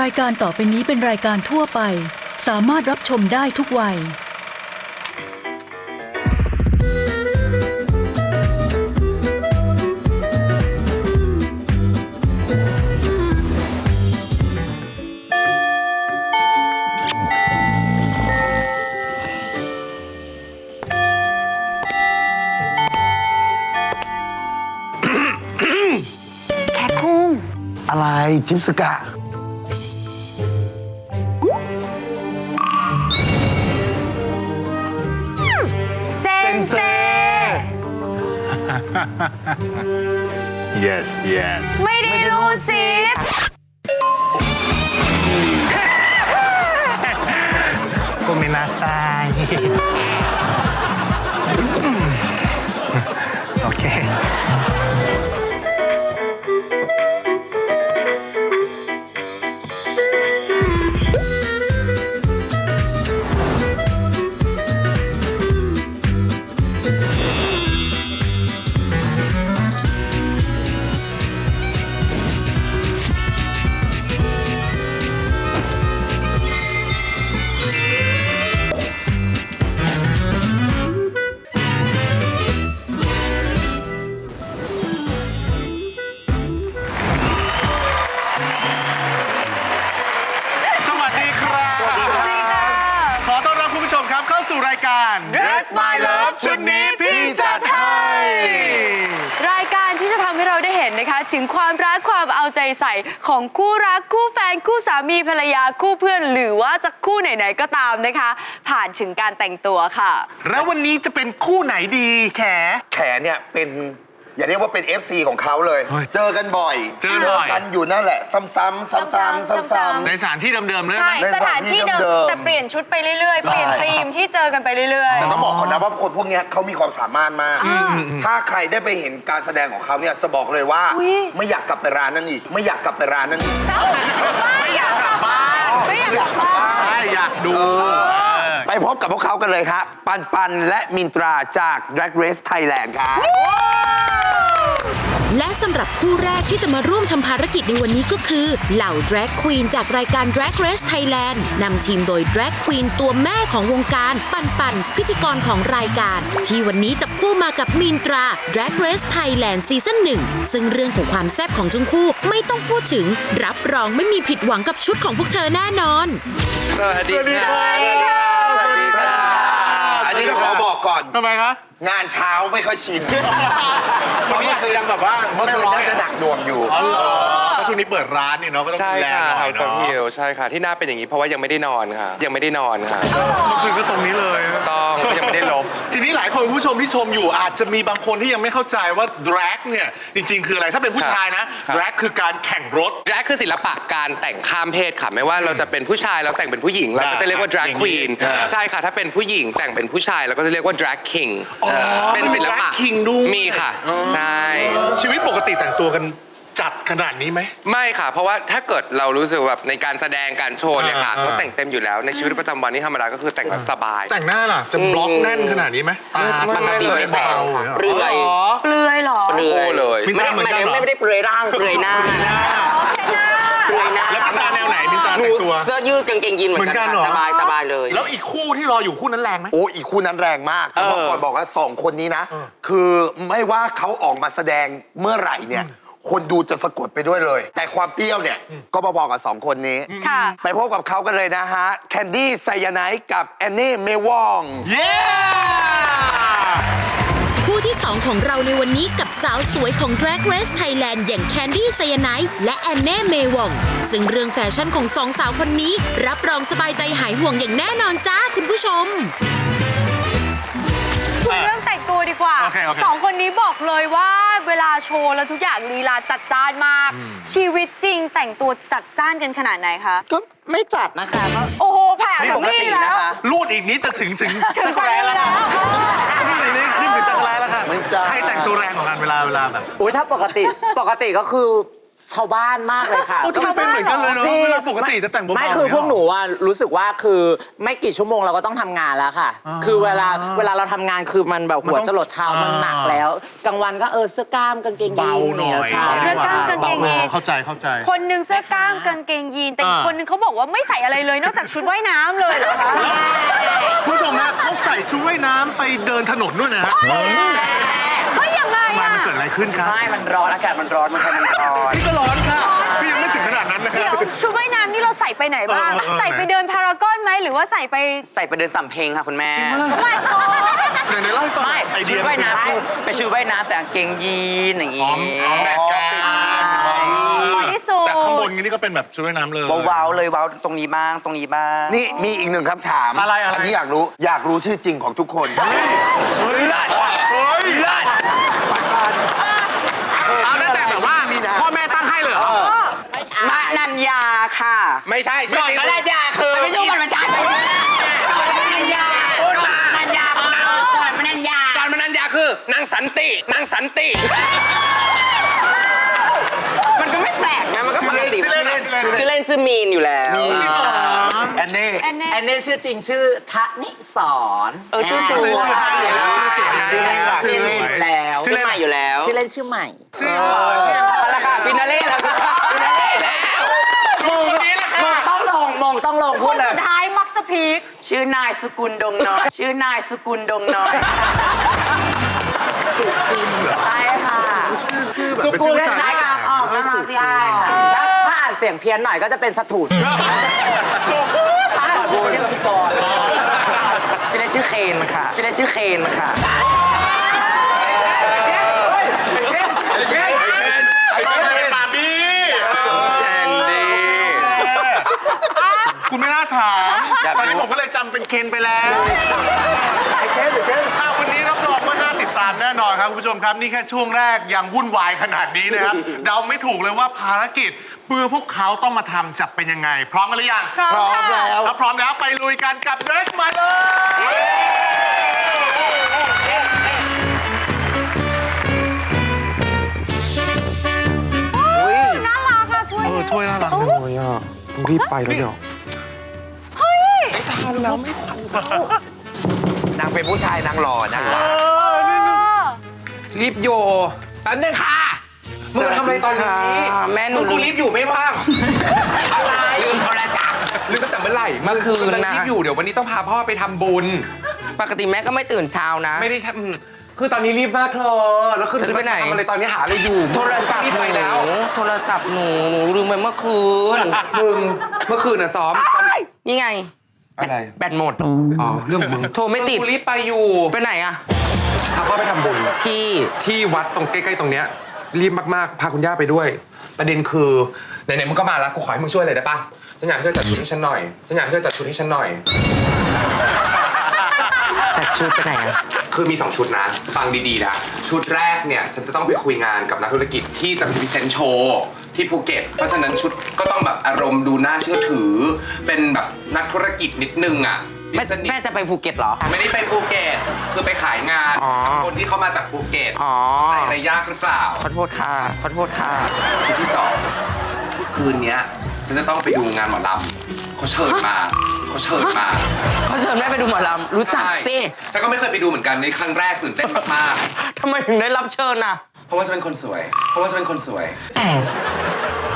รายการต่อไปนี้เป็นรายการทั่วไป สามารถรับชมได้ทุกวัยแค่คุ้งอะไรทิปสกะ yes yes ไม่ได้รู้สิบโกเมนาไซโอเค สู่รายการ Dress My Love ชุดนี้พี่จัดให้ รายการที่จะทำให้เราได้เห็นนะคะ ถึงความรักความเอาใจใส่ของคู่รักคู่แฟนคู่สามีภรรยาคู่เพื่อน หรือว่าจะคู่ไหนๆก็ตามนะคะ ผ่านถึงการแต่งตัวค่ะ แล้ววันนี้จะเป็นคู่ไหนดีแข แขเนี่ยเป็น อย่าเรียกว่าเป็น FC ของเขาเลยเฮ้ยเจอกันบ่อยเจอบ่อย กันอยู่นั่นแหละ ซ้ำๆซ้ำๆซ้ำๆ ซ้ำซ้ำในสถานที่เดิมๆเลยใช่ไหมในสถานที่เดิสถานที่เดิมมแต่เปลี่ยนชุดไปเรื่อยๆใช่เปลี่ยนธีมที่เจอกันไปเรื่อยๆแต่ต้องบอกก่อนนะว่าคนพวกเนี้ยเขามีความสามารถมาก ถ้าใครได้ไปเห็นการแสดงของเขาเนี่ยจะบอกเลยว่า อุ๊ย ไม่อยากกลับไปร้านนั้นอีก ไม่อยากกลับไปร้านนั้นอีก ๆ ไม่อยากกลับบ้านไม่อยากกลับบ้าน ใช่อยากดูไปพบกับพวกเขากันเลยครับ ปันปันและมินตราจาก Drag Race Thailand ครับ และสำหรับคู่แรกที่จะมาร่วมทำภารกิจในวันนี้ก็คือ เหล่า Drag Queen จากรายการ Drag Race Thailand นำทีมโดย Drag Queen ตัวแม่ของวงการปันปันพิธีกรของรายการ ที่วันนี้จับคู่มากับมีนตรา Drag Race Thailand ซีซั่นหนึ่งซึ่งเรื่องของความแซ่บของทั้งคู่ไม่ต้องพูดถึง รับรองไม่มีผิดหวังกับชุดของพวกเธอแน่นอน สวัสดีครับอันนี้ ก็ขอบอกก่อน ทำไมคะ งานเช้าไม่ค่อยชินวันนี้คือยังแบบว่าเมื่อคืนน่าจะหนักหน่วงอยู่ อ๋อ เหรอเพราะช่วงนี้เปิดร้านเนี่ยเนาะก็ต้องใช่ดูแลค่ะหน่เฮาอยส์เนาะฮิลใช่ค่ะ ที่หน้าเป็นอย่างนี้เพราะว่ายังไม่ได้นอนค่ะ ยังไม่ได้นอนค่ะ เมื่อคืนก็ทรงนี้เลยต้องยังไม่ได้ลบ ทีนี้หลายคนผู้ชมที่ชมอยู่อาจจะมีบางคนที่ยังไม่เข้าใจว่า drag เนี่ยจริง ๆ คืออะไรถ้าเป็นผู้ชายนะ ครับ drag คือการแข่งรถ drag คือศิลปะการแต่งข้ามเพศค่ะ ไม่ว่าเราจะเป็นผู้ชายเราแต่งเป็นผู้หญิงเราก็จะเรียกว่า drag อย่างนี้ queen อ่าใช่ค่ะ ถ้าเป็นผู้หญิงแต่งเป็นผู้ชายเราก็จะเรียกว่า drag king เป็นศิลปะ drag king ด้วย มีค่ะ ใช่ ชีวิตปกติแต่งตัวกัน จัดขนาดนี้ไหม ไม่ค่ะ เพราะว่าถ้าเกิดเรารู้สึกแบบในการแสดงการโชว์เนี่ยค่ะอ่า ก็แต่งเต็มอยู่แล้วในชีวิตประจำวันนี่ธรรมดาก็คือแต่งแบบสบาย แต่งหน้าล่ะ จะบล็อกแน่นขนาดนี้ไหมตาไม่ไม่เลยเบาๆเปลือย หรอ เปลือยเหรอเปลือยเลย มีไม่ตาได้เหมือนไม่กันได้เหรอ ไม่ได้เปลือยร่างเปลือยหน้าเปลือยหน้าแล้วมินตาแนวไหนมินตาหนูแต่งตัว เสื้อยืดกางเกงยีนเหมือนเหมือนกักันนเหรอ ค่ะสบายสบายเลย แล้วอีกคู่ที่รออยู่คู่นั้นแรงไหม โอ้อีกคู่นั้นแรงมากคือบอกก่อนบอกว่าสองคนนี้นะคือไม่ว่าเขาออกมาแสดงเมื่อไหร่เนี่ย คนดูจะสะกดไปด้วยเลย แต่ความเปรี้ยวเนี่ยก็พอๆกับสองคนนี้ ค่ะ ไปพบกับเขากันเลยนะฮะ แคนดี้ไซยาไนท์กับแอนนี่เมวองเย้คู่ที่ 2 ของเราในวันนี้กับสาวสวยของ Drag Race Thailand อย่างแคนดี้ไซยาไนท์และแอนเน่เมวอง ซึ่งเรื่องแฟชั่นของสองสาวคนนี้ รับรองสบายใจหายห่วงอย่างแน่นอนจ้าคุณผู้ชมคุยเรื่องแต่งตัวดีกว่าโอเคโอเคสองคนนี้บอกเลยว่าเวลาโชว์แล้วทุกอย่างลีลาจัดจ้านมากชีวิตจริงแต่งตัวจัดจ้านกันขนาดไหนคะ ก็ไม่จัดนะคะก็ โอ้โหแผ่นี่แบบปกตินี้แล้วนะคะลูดอีกนิดจะถึงถึงถึงใจแล้วนี่นี่ขึ้นถึงจักรแล้แล้วค่ะไม่จ้า ใครแต่งตัวแรงกว่ากันเวลาเวลาแบบ อุ้ยถ้าปกติ ปกติก็คือ ชาวบ้านมากเลยค่ะ โอ้ทำไมเป็นเหมือนกันเลยเนาะจริง เวลาปกติจะแต่งเบาๆไม่คือเนี่ยพวกหนูว่ารู้สึกว่าคือไม่กี่ชั่วโมงเราก็ต้องทำงานแล้วค่ะคือเวลาเวลาเราทำงานคือมันแบบหัวจะหลดเท้ามันหนักแล้วกลางวันก็เออเสื้อกล้ามกางเกงยีนเบาหน่อยใช่เสื้อกล้ามกางเกงยีน เข้าใจเข้าใจ คนหนึ่งเสื้อกล้ามกางเกงยีน แต่อีกอ่า คนหนึงเขาบอกว่าไม่ใส่อะไรเลยนอกจากชุดว่ายน้ำเลยเหรอคะคุณผู้ชมฮะเขาใส่ชุดว่ายน้ำไปเดินถนนด้วยนะฮะเฮ้ ยยังไงทำไมอะมันเกิดอะไรขึ้นครับไม่มันร้อน อากาศมันร้อนมันไทยมันร้อนนี่ก็ร้อนค่ะ พี่ยังไม่ถึงขนาดนั้นนะครัเดี๋ยวบชุดว่ายน้ำนี่เราใส่ไปไหนบ้างเออเออเออ ใส่ไปเดินพารากอนไหมหรือว่าใส่ไปใส่ไปเดินสำเพ็งค่ะคุณแม่ ไม่ก็ไหนๆเล่าให้ฟังหน่ไม่อยไอเดีชุยดว่ายน้ำคือเป็นชุดว่ายน้ำแต่กางเกงยีนอย่างงี้แบบกันอ๋อที่สุดจากข้างบนนี่ก็เป็นแบบชุดว่ายน้ำเลย เบาๆเลยเบาตรงนี้บ้างตรงนี้บ้าง นี่มีอีกหนึ่งคำถามอะไรอะไร นนี้อยากรู้อยากรู้ชื่อจริงของทุกคน เฮ้ย เฮ้ยเอาตั้งแต่แบบว่ามีนะพ่อแม่ตั้งให้เลยเหรอมะนัญญาค่ะไม่ใช่ชื่อจริงมะนัญญาคือไม่ยุ่งกับประชาชนมะนัญญาพูดมามะนัญญาก่อนมะนัญญาการมนัญญาคือนางสันตินางสันติ มันก็ไม่แปลกนะ มันก็ปกติชื่อเล่นชื่อเล่นชื่อเล่นชื่อมีนอยู่แล้วมีแอนเน่แอนเน่แอนนี่ชื่อจริงชื่อทะนิสรเออชื่อสวย ชื่อเล่นล่ะชื่อเล่นแล้วชื่อใหม่อยู่แล้ว ชื่อเล่นชื่อใหม่เอาละค่ะฟินาเล่แล้วค่ะฟินาเล่แล้วมงต้องลงมงต้องลงคพูดนเลสุยดท้ายมักจะพีคชื่อนายสกุลดงน้อย ชื่อนายสกุลดงน้อย สุกุลเหรอใช่ค่ะสุกุลน่ารักออกน่ารักที่ออกถ้าถ้าอ่านเสียงเพี้ยนหน่อยก็จะเป็นสถูดถ้าอ่านพูดจะเป็นสุกรชื่อเล่นชื่อเคนค่ะ ชื่อเล่นชื่อเคนค่ะ ไอ้เคนบาร์บี้แอนดี้คุณไม่น่าถามอยากรู้ตอนนี้ผมก็เลยจำเป็นเคนไปแล้วไอ้เคนไอ้เคนถ้าวันนี้รับรองว่าน่าติดตามแน่นอนครับคุณผู้ชมครับนี่แค่ช่วงแรกยังวุ่นวายขนาดนี้นะครับเดาไม่ถูกเลยว่าภารกิจเมื่อพวกเขาต้องมาทำจะเป็นยังไง พร้อมกันหรือยังพร้อมพร้อมค่ะแล้วถ้าพร้อมแล้วไปลุยกันกับ Dress My Love รีบไปแล้วเดี๋ยวนางเป็นผู้ชายนางหล่อนะรีบโยแป๊บนึงค่ะมึงมาทำอะไรตอนนี้ค่ะแม่หนูมึงกูรีบอยู่ไม่ว่างอะไรลืมโทรศัพท์ลืมตั้งแต่เมื่อไหร่เมื่อคืนกำลังนะรีบอยู่เดี๋ยววันนี้ต้องพาพ่อไปทำบุญ ปกติแม่ก็ไม่ตื่นเช้านะ ไม่ได้ใช่อืม คือตอนนี้รีบมากเธอแล้วคือฉันไปไหน ทำอะไรตอนนี้หาอะไรอยู่โทรศัพท์รีบหไปแล้วนูโทรศัพท์หนูหนูลืมไปเมื่อคืนมึงเมื่อคืนน่ะซ้อมซ้อม นี่ไงอะไร แบตหมด อ๋อเรื่องของมึงโทรไม่ติด กูรีบไปอยู่ไปไหนอะพาพ่อไปทำบุญ ที่ที่วัดตรงใกล้ๆตรงเนี้ยรีบมากๆ พาคุณย่าไปด้วย ประเด็นคือไหนๆมึงก็มาแล้วกูขอให้มึงช่วยเลยได้ปะฉันอยากให้เธอจัดชุดให้ฉันหน่อยฉันอยากให้เธอจัดชุดให้ฉันหน่อย จัดชุดไปไหนอะ คือมี 2 ชุดนะ ฟังดีๆนะ ชุดแรกเนี่ย ฉันจะต้องไปคุยงานกับนักธุรกิจที่จะไปพรีเซนต์โชว์ที่ภูเก็ต เพราะฉะนั้นชุดก็ต้องแบบอารมณ์ดูน่าเชื่อถือ เป็นแบบนักธุรกิจนิดนึงอะแม่นิดนิดแม่จะไปภูเก็ตเหรอ ไม่ได้ไปภูเก็ต คือไปขายงานอ๋อ กับคนที่เขามาจากภูเก็ตอ๋ออะไรอะไรยากหรือเปล่า ขอโทษค่ะ ขอโทษค่ะ ชุดที่สองคืนเนี้ยฉันจะต้องไปดูงานหมอลำเขาเชิญมา เขาเชิญมาเขาเชิญแม่ไปดูหมอลำรู้จักสิฉันก็ไม่เคยไปดูเหมือนกันในครั้งแรกตื่นเต้นมากทำไมถึงได้รับเชิญอะๆเพราะว่าฉันเป็นคนสวย เพราะว่าฉันเป็นคนสวย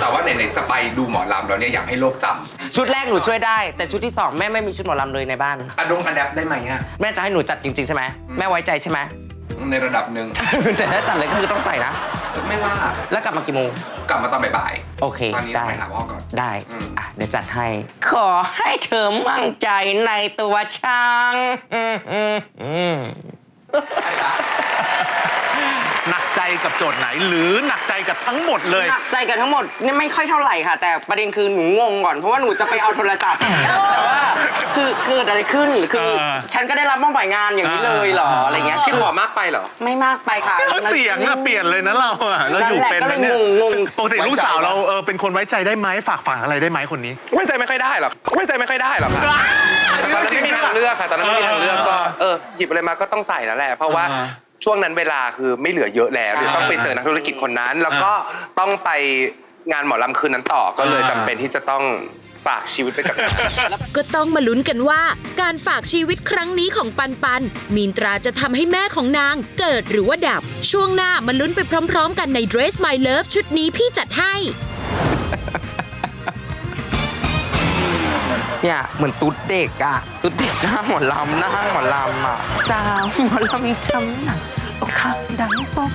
แต่ว่าไหนๆจะไปดูหมอลำแล้วเนี่ยอยากให้โลกจำชุดแรกหนูช่วยได้ แต่ชุดที่สองแม่ไม่มีชุดหมอลำเลยในบ้านอะดงอะแดปได้ไหมอะแม่จะให้หนูจัดจริงๆใช่ไหมแม่ไว้ใจใช่ไหมในระดับหนึ่งแต่ถ้าจัดเลยก็คือต้องใส่นะ ไม่ว่าแล้วกลับมากี่โมง กลับมาตอนบ่ายโอเคตอนนี้ได้ไปหาพ่อก่อน ได้อืม อะเดี๋ยวจัดให้ ขอให้เธอมั่นใจในตัวช่างอืมอืมอืม หนักใจกับโจทย์ไหน หรือหนักใจกับทั้งหมดเลย หนักใจกันทั้งหมดเนี่ยไม่ค่อยเท่าไหร่ค่ะ แต่ประเด็นคือหนูงงก่อนเพราะว่าหนูจะไปเอาโทรศัพท์ แต่ว่าคือเกิดอะไรขึ้นคือ เออฉันก็ได้รับมอบหมายงานอย่างนี้เลยเหรออะไรเงี้ยที่ขอมากไปเหรอ ไม่มากไปค่ะเสียงอะเปลี่ยนเลยนะเราอะเราอยู่เป็นนั่นแหละก็เลยเนี่ยงงปกติลูกสาวเราเออเป็นคนไว้ใจได้ไหมฝากฝังอะไรได้ไหมคนนี้ ไว้ใจไม่ค่อยได้หรอกไว้ใจไม่ค่อยได้หรอกค่ะตอนนั้นไม่มีทางเลือกค่ะ ตอนนั้นไม่มีทางเลือกก็เออหยิบอะไรมาก็ต้องใส่แล้วแหละ เพราะว่าอ่าฮะ ช่วงนั้นเวลาคือไม่เหลือเยอะแล้วเดี๋ยวต้องไปเจอนักธุรกิจคนนั้น แล้วก็ต้องไปงานหมอลำคืนนั้นต่อก็เลยจำเป็นที่จะต้องฝากชีวิตไปกับ ก็ต้องมาลุ้นกันว่า การฝากชีวิตครั้งนี้ของปันปัน มีนตราจะทำให้แม่ของนางเกิดหรือว่าดับ ช่วงหน้ามาลุ้นไปพร้อมๆ กันใน Dress My Love ชุดนี้พี่จัดให้ เนี่ยเหมือนตุ๊ดเด็กอะตุ๊ดเด็กหน้าหมอลำหน้าหมอลำอะสาวหมอลำช้ำหนักอกหักดังป๊อก